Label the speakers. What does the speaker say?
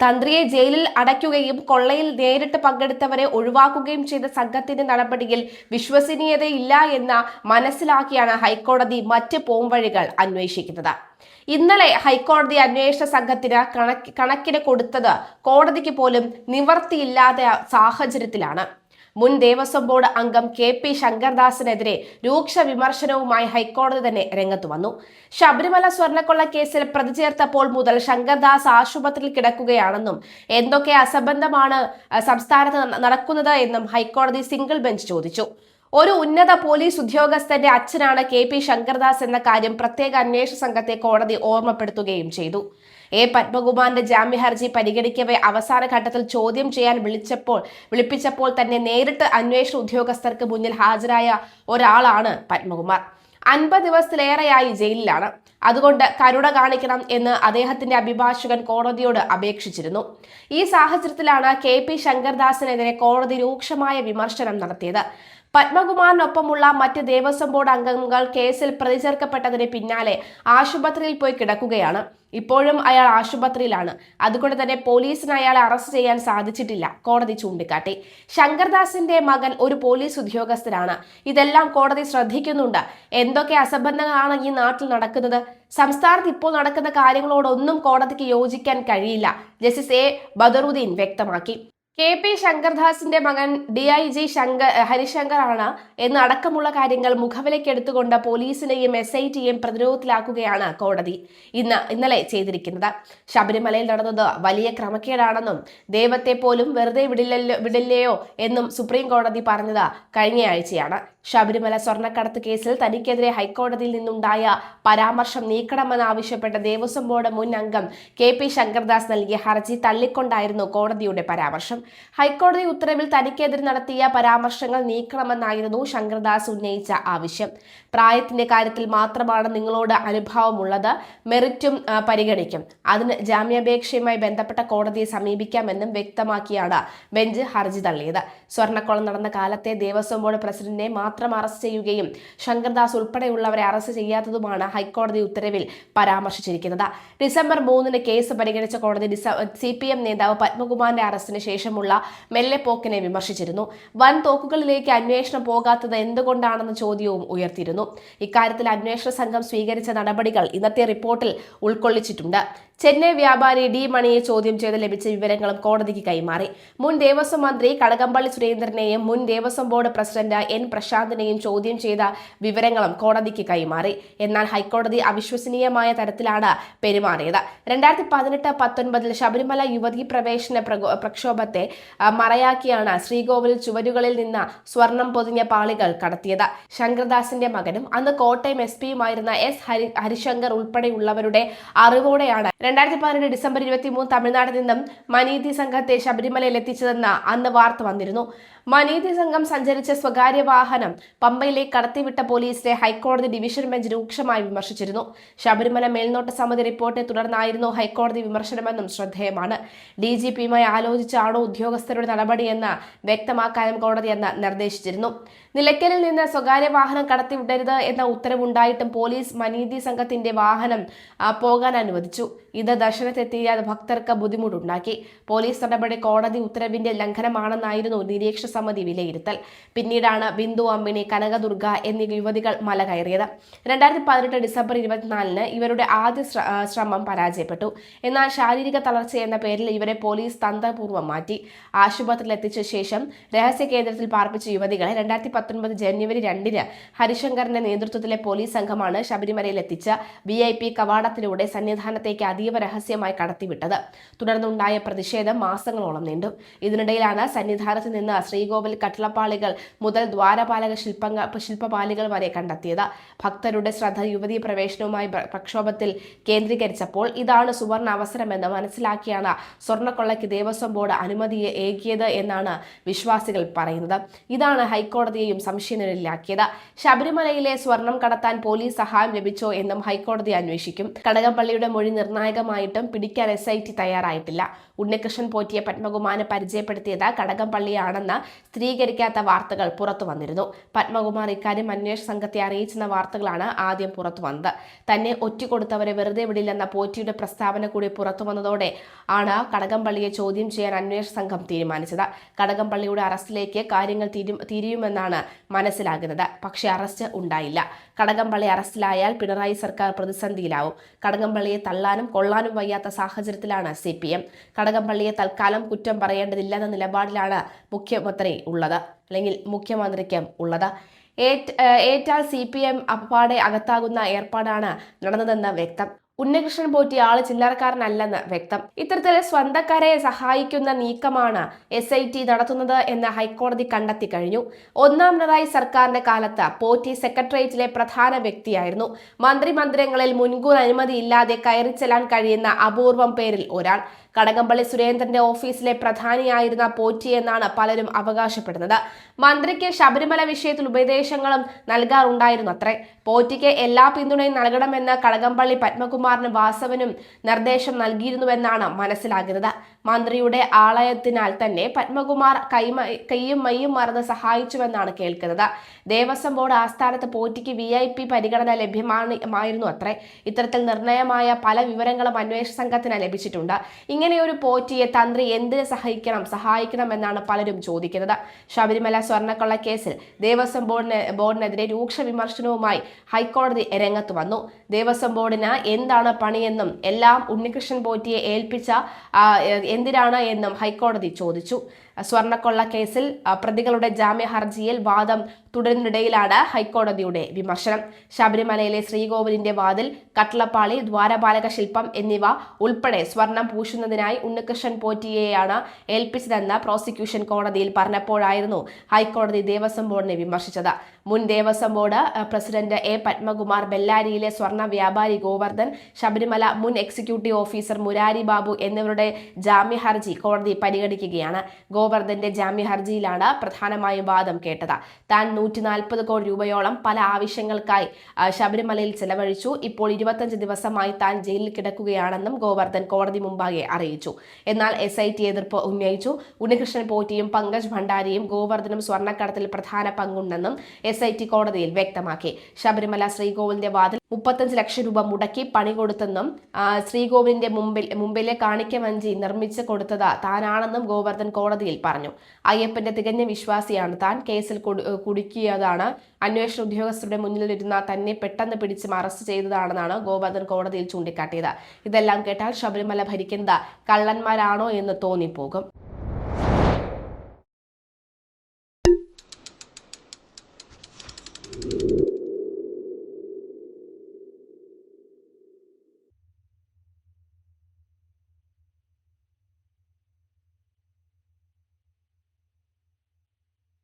Speaker 1: തന്ത്രിയെ ജയിലിൽ അടയ്ക്കുകയും കൊള്ളയിൽ നേരിട്ട് പങ്കെടുത്തവരെ ഒഴിവാക്കുകയും ചെയ്ത സംഘത്തിന്റെ നടപടിയിൽ വിശ്വസനീയതയില്ല എന്ന് മനസ്സിലാക്കിയാണ് ഹൈക്കോടതി മറ്റ് പോംവഴികൾ അന്വേഷിക്കുന്നത്. ഇന്നലെ ഹൈക്കോടതി അന്വേഷണ സംഘത്തിന് കണക്ക് കണക്കിന് കൊടുത്തത് കോടതിക്ക് പോലും നിവർത്തിയില്ലാത്ത സാഹചര്യത്തിലാണ്. മുൻ ദേവസ്വം ബോർഡ് അംഗം കെ പി ശങ്കർദാസിനെതിരെ രൂക്ഷ വിമർശനവുമായി ഹൈക്കോടതി തന്നെ രംഗത്തു വന്നു. ശബരിമല സ്വർണക്കൊള്ള കേസിൽ പ്രതി ചേർത്തപ്പോൾ മുതൽ ശങ്കർദാസ് ആശുപത്രിയിൽ കിടക്കുകയാണെന്നും എന്തൊക്കെ അസംബന്ധമാണ് സംസ്ഥാനത്ത് നടക്കുന്നത് എന്നും ഹൈക്കോടതി സിംഗിൾ ബെഞ്ച് ചോദിച്ചു. ഒരു ഉന്നത പോലീസ് ഉദ്യോഗസ്ഥന്റെ അച്ഛനാണ് കെ പി ശങ്കർദാസ് എന്ന കാര്യം പ്രത്യേക അന്വേഷണ സംഘത്തെ കോടതി ഓർമ്മപ്പെടുത്തുകയും ചെയ്തു. എ പത്മകുമാറിന്റെ ജാമ്യ ഹർജി പരിഗണിക്കവെ അവസാന ഘട്ടത്തിൽ ചോദ്യം ചെയ്യാൻ വിളിച്ചപ്പോൾ വിളിപ്പിച്ചപ്പോൾ തന്നെ നേരിട്ട് അന്വേഷണ ഉദ്യോഗസ്ഥർക്ക് മുന്നിൽ ഹാജരായ ഒരാളാണ് പത്മകുമാർ. അൻപത് ദിവസത്തിലേറെയായി ജയിലിലാണ്. അതുകൊണ്ട് കരുണ കാണിക്കണം എന്ന് അദ്ദേഹത്തിന്റെ അഭിഭാഷകൻ കോടതിയോട് അപേക്ഷിച്ചിരുന്നു. ഈ സാഹചര്യത്തിലാണ് കെ പി ശങ്കർദാസിനെതിരെ കോടതി രൂക്ഷമായ വിമർശനം നടത്തിയത്. പത്മകുമാറിനൊപ്പമുള്ള മറ്റ് ദേവസ്വം ബോർഡ് അംഗങ്ങൾ കേസിൽ പ്രതി ചേർക്കപ്പെട്ടതിന് പിന്നാലെ ആശുപത്രിയിൽ പോയി കിടക്കുകയാണ്. ഇപ്പോഴും അയാൾ ആശുപത്രിയിലാണ്. അതുകൊണ്ട് തന്നെ പോലീസിന് അയാളെ അറസ്റ്റ് ചെയ്യാൻ സാധിച്ചിട്ടില്ല കോടതി ചൂണ്ടിക്കാട്ടി. ശങ്കർദാസിന്റെ മകൻ ഒരു പോലീസ് ഉദ്യോഗസ്ഥനാണ്. ഇതെല്ലാം കോടതി ശ്രദ്ധിക്കുന്നുണ്ട്. എന്തൊക്കെ അസംബന്ധങ്ങളാണ് ഈ നാട്ടിൽ നടക്കുന്നത്? സംസ്ഥാനത്ത് ഇപ്പോൾ നടക്കുന്ന കാര്യങ്ങളോടൊന്നും കോടതിക്ക് യോജിക്കാൻ കഴിയില്ല ജസ്റ്റിസ് എ ബദറുദ്ദീൻ വ്യക്തമാക്കി. കെ പി ശങ്കർദാസിന്റെ മകൻ D I G Shankar Harishankar ആണ് എന്ന് അടക്കമുള്ള കാര്യങ്ങൾ മുഖവിലയ്ക്ക് എടുത്തുകൊണ്ട് പോലീസിനെയും എസ് ഐ ടിയെയും പ്രതിരോധത്തിലാക്കുകയാണ് കോടതി ഇന്ന് ഇന്നലെ ചെയ്തിരിക്കുന്നത്. ശബരിമലയിൽ നടന്നത് വലിയ ക്രമക്കേടാണെന്നും ദൈവത്തെ പോലും വെറുതെ വിടില്ലല്ലോ വിടില്ലയോ എന്നും സുപ്രീം കോടതി പറഞ്ഞത് കഴിഞ്ഞയാഴ്ചയാണ്. ശബരിമല സ്വർണക്കടത്ത് കേസിൽ തനിക്കെതിരെ ഹൈക്കോടതിയിൽ നിന്നുണ്ടായ പരാമർശം നീക്കണമെന്നാവശ്യപ്പെട്ട ദേവസ്വം ബോർഡ് മുൻ അംഗം കെ പി ശങ്കർദാസ് നൽകിയ ഹർജി തള്ളിക്കൊണ്ടായിരുന്നു കോടതിയുടെ പരാമർശം. ഹൈക്കോടതി ഉത്തരവിൽ തനിക്കെതിരെ നടത്തിയ പരാമർശങ്ങൾ നീക്കണമെന്നായിരുന്നു ശങ്കർദാസ് ഉന്നയിച്ച ആവശ്യം. പ്രായത്തിന്റെ കാര്യത്തിൽ മാത്രമാണ് നിങ്ങളോട് അനുഭാവമുള്ളത്. മെറിറ്റും പരിഗണിക്കും. അതിന് ജാമ്യാപേക്ഷയുമായി ബന്ധപ്പെട്ട കോടതിയെ സമീപിക്കാമെന്നും വ്യക്തമാക്കിയാണ് ബെഞ്ച് ഹർജി തള്ളിയത്. സ്വർണക്കൊളം നടന്ന കാലത്തെ ദേവസ്വം ബോർഡ് പ്രസിഡന്റിനെ മാത്രം അറസ്റ്റ് ചെയ്യുകയും ശങ്കർദാസ് ഉൾപ്പെടെയുള്ളവരെ അറസ്റ്റ് ചെയ്യാത്തതുമാണ് ഹൈക്കോടതി ഉത്തരവിൽ പരാമർശിച്ചിരിക്കുന്നത്. ഡിസംബർ മൂന്നിന് കേസ് പരിഗണിച്ച കോടതി സി പി എം നേതാവ് പത്മകുമാറിന്റെ അറസ്റ്റിന് ശേഷമുള്ള മെല്ലെപ്പോക്കിനെ വിമർശിച്ചിരുന്നു. വൻ തോക്കുകളിലേക്ക് അന്വേഷണം പോകാത്തത് എന്തുകൊണ്ടാണെന്ന ചോദ്യവും ഉയർത്തിയിരുന്നു. ഇക്കാര്യത്തിൽ അന്വേഷണ സംഘം സ്വീകരിച്ച നടപടികൾ ഇന്നത്തെ റിപ്പോർട്ടിൽ ഉൾക്കൊള്ളിച്ചിട്ടുണ്ട്. ചെന്നൈ വ്യാപാരി ഡി മണിയെ ചോദ്യം ചെയ്ത് ലഭിച്ച വിവരങ്ങളും കോടതിക്ക് കൈമാറി. മുൻ ദേവസ്വം മന്ത്രി കടകംപള്ളി സുരേന്ദ്രനെയും മുൻ ദേവസ്വം ബോർഡ് പ്രസിഡന്റ് എൻ പ്രശാന്തിനെയും ചോദ്യം ചെയ്ത വിവരങ്ങളും കോടതിക്ക് കൈമാറി. എന്നാൽ ഹൈക്കോടതി അവിശ്വസനീയമായ തരത്തിലാണ് പെരുമാറിയത്. രണ്ടായിരത്തി പതിനെട്ട് പത്തൊൻപതിൽ ശബരിമല യുവതീ പ്രവേശന പ്രകോ- പ്രക്ഷോഭത്തെ മറയാക്കിയാണ് ശ്രീകോവിൽ ചുവരുകളിൽ നിന്ന് സ്വർണം പൊതിഞ്ഞ പാളികൾ കടത്തിയത്. ശങ്കർദാസിന്റെ മകനും അന്ന് കോട്ടയം എസ് പിയുമായിരുന്ന എസ് ഹരി ഹരിശങ്കർ ഉൾപ്പെടെയുള്ളവരുടെ അറിവോടെയാണ് രണ്ടായിരത്തി പതിനെട്ട് ഡിസംബർ ഇരുപത്തി മൂന്ന് തമിഴ്നാട്ടിൽ നിന്നും മനീതി സംഘത്തെ ശബരിമലയിൽ എത്തിച്ചതെന്ന് അന്ന് വാർത്ത വന്നിരുന്നു. മനീതി സംഘം സഞ്ചരിച്ച സ്വകാര്യ വാഹനം പമ്പയിലേക്ക് കടത്തിവിട്ട പോലീസിനെ ഹൈക്കോടതി ഡിവിഷൻ ബെഞ്ച് രൂക്ഷമായി വിമർശിച്ചിരുന്നു. ശബരിമല മേൽനോട്ട സമിതി റിപ്പോർട്ടിനെ തുടർന്നായിരുന്നു ഹൈക്കോടതി വിമർശനമെന്നും ശ്രദ്ധേയമാണ്. ഡി ജി പിയുമായി ആലോചിച്ചാണോ ഉദ്യോഗസ്ഥരുടെ നടപടിയെന്ന് വ്യക്തമാക്കാനും കോടതി അന്ന് നിർദ്ദേശിച്ചിരുന്നു. നിലയ്ക്കലിൽ നിന്ന് സ്വകാര്യ വാഹനം കടത്തിവിടരുത് എന്ന ഉത്തരവുണ്ടായിട്ടും പോലീസ് മനീതി സംഘത്തിന്റെ വാഹനം പോകാൻ അനുവദിച്ചു. ഇത് ദർശനത്തെത്തിയ ഭക്തർക്ക് ബുദ്ധിമുട്ടുണ്ടാക്കി. പോലീസ് നടപടി കോടതി ഉത്തരവിന്റെ ലംഘനമാണെന്നായിരുന്നു നിരീക്ഷണ സമിതി വിലയിരുത്തൽ. പിന്നീടാണ് ബിന്ദു അമ്മിണി കനകദുർഗ എന്നീ യുവതികൾ മല കയറിയത്. രണ്ടായിരത്തി പതിനെട്ട് ഡിസംബർ ഇരുപത്തിനാലിന് ഇവരുടെ ആദ്യ ശ്രമം പരാജയപ്പെട്ടു. എന്നാൽ ശാരീരിക തളർച്ച എന്ന പേരിൽ ഇവരെ പോലീസ് തന്ത്രപൂർവം മാറ്റി. ആശുപത്രിയിൽ എത്തിച്ച ശേഷം രഹസ്യ കേന്ദ്രത്തിൽ പാർപ്പിച്ച യുവതികളെ രണ്ടായിരത്തി പത്തൊൻപത് ജനുവരി രണ്ടിന് ഹരിശങ്കറിന്റെ നേതൃത്വത്തിലെ പോലീസ് സംഘമാണ് ശബരിമലയിൽ എത്തിച്ച വി ഐ പി കവാടത്തിലൂടെ സന്നിധാനത്തേക്ക് അതീവ രഹസ്യമായി കടത്തിവിട്ടത്. തുടർന്നുണ്ടായ പ്രതിഷേധം മാസങ്ങളോളം നീണ്ടു. ഇതിനിടയിലാണ് സന്നിധാനത്ത് നിന്ന് ശ്രീകോവിൽ കട്ടിളപ്പാളികൾ മുതൽ ദ്വാരപാലക ശില്പങ്ങ ശില്പപാലികൾ വരെ കണ്ടെത്തിയത്. ഭക്തരുടെ ശ്രദ്ധ യുവതീ പ്രവേശനവുമായി പ്രക്ഷോഭത്തിൽ കേന്ദ്രീകരിച്ചപ്പോൾ ഇതാണ് സുവർണ അവസരമെന്ന് മനസ്സിലാക്കിയാണ് സ്വർണക്കൊള്ളയ്ക്ക് ദേവസ്വം ബോർഡ് അനുമതിയെ ഏകിയത് എന്നാണ് വിശ്വാസികൾ പറയുന്നത്. ഇതാണ് ഹൈക്കോടതിയെയും സംശയനിലാക്കിയത് ശബരിമലയിലെ സ്വർണം കടത്താൻ പോലീസ് സഹായം ലഭിച്ചോ എന്നും ഹൈക്കോടതി അന്വേഷിക്കും. കടകംപള്ളിയുടെ മൊഴി നിർണായകമായിട്ടും പിടിക്കാൻ എസ് ഐ ടി തയ്യാറായിട്ടില്ല. ഉണ്ണികൃഷ്ണൻ പോറ്റിയെ പത്മകുമാറിന് പരിചയപ്പെടുത്തിയത് കടകംപള്ളിയാണെന്ന് സ്ഥിരീകരിക്കാത്ത വാർത്തകൾ പുറത്തു വന്നിരുന്നു. പത്മകുമാർ ഇക്കാര്യം അന്വേഷണ സംഘത്തെ അറിയിച്ചെന്ന വാർത്തകളാണ് ആദ്യം പുറത്തു വന്നത്. തന്നെ ഒറ്റുകൊടുത്തവരെ വെറുതെ വിടില്ലെന്ന പോറ്റിയുടെ പ്രസ്താവന കൂടി പുറത്തു വന്നതോടെ ആണ് കടകംപള്ളിയെ ചോദ്യം ചെയ്യാൻ അന്വേഷണ സംഘം തീരുമാനിച്ചത്. കടകംപള്ളിയുടെ അറസ്റ്റിലേക്ക് കാര്യങ്ങൾ തിരി- തിരിയുമെന്നാണ് മനസ്സിലാകുന്നത്. പക്ഷേ അറസ്റ്റ് ഉണ്ടായില്ല. കടകംപള്ളി അറസ്റ്റിലായാൽ പിണറായി സർക്കാർ പ്രതിസന്ധിയിലാവും. കടകംപള്ളിയെ തള്ളാനും കൊള്ളാനും വയ്യാത്ത സാഹചര്യത്തിലാണ് സി പി എം. കടകംപള്ളിയെ തൽക്കാലം കുറ്റം പറയേണ്ടതില്ലെന്ന നിലപാടിലാണ് മുഖ്യമന്ത്രി ഉള്ളത്. അല്ലെങ്കിൽ മുഖ്യമന്ത്രിക്കും ഉള്ളത്. ഏറ്റ് ഏറ്റാൽ സി പി എം അപ്പാടെ അകത്താകുന്ന ഏർപ്പാടാണ് നടന്നതെന്ന് വ്യക്തം. ഉണ്ണികൃഷ്ണൻ പോറ്റി ആൾ ചില്ലറക്കാരനല്ലെന്ന് വ്യക്തം. ഇത്തരത്തിൽ സ്വന്തക്കാരെ സഹായിക്കുന്ന നീക്കമാണ് എസ് ഐ ടി നടത്തുന്നത് എന്ന് ഹൈക്കോടതി കണ്ടെത്തി കഴിഞ്ഞു. ഒന്നാം പിണറായി സർക്കാരിന്റെ കാലത്ത് പോറ്റി സെക്രട്ടേറിയറ്റിലെ പ്രധാന വ്യക്തിയായിരുന്നു. മന്ത്രിമന്ദിരങ്ങളിൽ മുൻകൂർ അനുമതി അനുമതിയില്ലാതെ കയറിച്ചെല്ലാൻ കഴിയുന്ന അപൂർവം പേരിൽ ഒരാൾ. കടകംപള്ളി സുരേന്ദ്രന്റെ ഓഫീസിലെ പ്രധാനിയായിരുന്ന പോറ്റി എന്നാണ് പലരും അവകാശപ്പെടുന്നത്. മന്ത്രിക്ക് ശബരിമല വിഷയത്തിൽ ഉപദേശങ്ങളും നൽകാറുണ്ടായിരുന്നു അത്രേ പോറ്റിക്ക് എല്ലാ പിന്തുണയും നൽകണമെന്ന് കടകംപള്ളി പത്മകുമാറിന് വാസവനും നിർദ്ദേശം നൽകിയിരുന്നുവെന്നാണ് മനസ്സിലാകുന്നത്. മന്ത്രിയുടെ ആളയത്തിനാൽ തന്നെ പത്മകുമാർ കൈമ കൈയും മയ്യും മറന്ന് സഹായിച്ചുവെന്നാണ് കേൾക്കുന്നത്. ദേവസ്വം ബോർഡ് ആസ്ഥാനത്ത് പോറ്റിക്ക് വി ഐ പി പരിഗണന ലഭ്യമായിരുന്നു അത്രേ. ഇത്തരത്തിൽ നിർണയമായ പല വിവരങ്ങളും അന്വേഷണ സംഘത്തിന് ലഭിച്ചിട്ടുണ്ട്. ഇങ്ങനെയൊരു പോറ്റിയെ തന്ത്രി എന്തിന് സഹായിക്കണം സഹായിക്കണം എന്നാണ് പലരും ചോദിക്കുന്നത്. ശബരിമല സ്വർണക്കൊള്ള കേസിൽ ദേവസ്വം ബോർഡിന് ബോർഡിനെതിരെ രൂക്ഷ വിമർശനവുമായി ഹൈക്കോടതി രംഗത്ത് വന്നു. ദേവസ്വം ബോർഡിന് എന്താണ് പണിയെന്നും എല്ലാം ഉണ്ണികൃഷ്ണൻ പോറ്റിയെ ഏൽപ്പിച്ച എന്തിനാണ് എന്നും ഹൈക്കോടതി ചോദിച്ചു. സ്വർണക്കൊള്ള കേസിൽ പ്രതികളുടെ ജാമ്യ ഹർജിയിൽ വാദം തുടരുന്നിടയിലാണ് ഹൈക്കോടതിയുടെ വിമർശനം. ശബരിമലയിലെ ശ്രീകോവിലിന്റെ വാതിൽ കട്ടളപ്പാളി ദ്വാരപാലക ശില്പം എന്നിവ ഉൾപ്പെടെ സ്വർണം പൂശുന്നതിനായി ഉണ്ണികൃഷ്ണൻ പോറ്റിയെയാണ് ഏൽപ്പിച്ചതെന്ന് പ്രോസിക്യൂഷൻ കോടതിയിൽ പറഞ്ഞപ്പോഴായിരുന്നു ഹൈക്കോടതി ദേവസ്വം ബോർഡിനെ വിമർശിച്ചത്. മുൻ Devaswom board president A Padmakumar ബെല്ലാരിയിലെ സ്വർണ വ്യാപാരി ഗോവർദ്ധൻ ശബരിമല മുൻ എക്സിക്യൂട്ടീവ് ഓഫീസർ മുരാരി ബാബു എന്നിവരുടെ ജാമ്യ ഹർജി കോടതി പരിഗണിക്കുകയാണ്. ഗോവർദ്ധന്റെ ജാമ്യ ഹർജിയിലാണ് പ്രധാനമായും വാദം കേട്ടത്. താൻ നൂറ്റി നാൽപ്പത് കോടി രൂപയോളം പല ആവശ്യങ്ങൾക്കായി ശബരിമലയിൽ ചെലവഴിച്ചു. ഇപ്പോൾ ഇരുപത്തഞ്ച് ദിവസമായി താൻ ജയിലിൽ കിടക്കുകയാണെന്നും ഗോവർദ്ധൻ കോടതി മുമ്പാകെ അറിയിച്ചു. എന്നാൽ എസ് ഐ ടി എതിർപ്പ് ഉന്നയിച്ചു. ഉണ്ണികൃഷ്ണൻ പോറ്റിയും പങ്കജ് ഭണ്ഡാരിയും ഗോവർദ്ധനും സ്വർണക്കടത്തിൽ പ്രധാന പങ്കുണ്ടെന്നും എസ് ഐ ടി കോടതിയിൽ വ്യക്തമാക്കി. ശബരിമല ശ്രീകോവിലിന്റെ വാതിൽ മുപ്പത്തഞ്ച് ലക്ഷം രൂപ മുടക്കി പണി കൊടുത്തെന്നും ശ്രീകോവിലിന്റെ മുമ്പിൽ മുമ്പിലെ കാണിക്കവഞ്ചി നിർമ്മിച്ച് കൊടുത്തത് താനാണെന്നും ഗോവർദ്ധൻ കോടതിയിൽ പറഞ്ഞു. അയ്യപ്പന്റെ തികഞ്ഞ വിശ്വാസിയാണ്. താൻ കേസിൽ കുടു- കുടുക്കിയതാണ്. അന്വേഷണ ഉദ്യോഗസ്ഥരുടെ മുന്നിലിരുന്ന തന്നെ പെട്ടെന്ന് പിടിച്ച് അറസ്റ്റ് ചെയ്തതാണെന്നാണ് ഗോവർദ്ധൻ കോടതിയിൽ ചൂണ്ടിക്കാട്ടിയത്. ഇതെല്ലാം കേട്ടാൽ ശബരിമല ഭരിക്കുന്നത് കള്ളന്മാരാണോ എന്ന് തോന്നിപ്പോകും.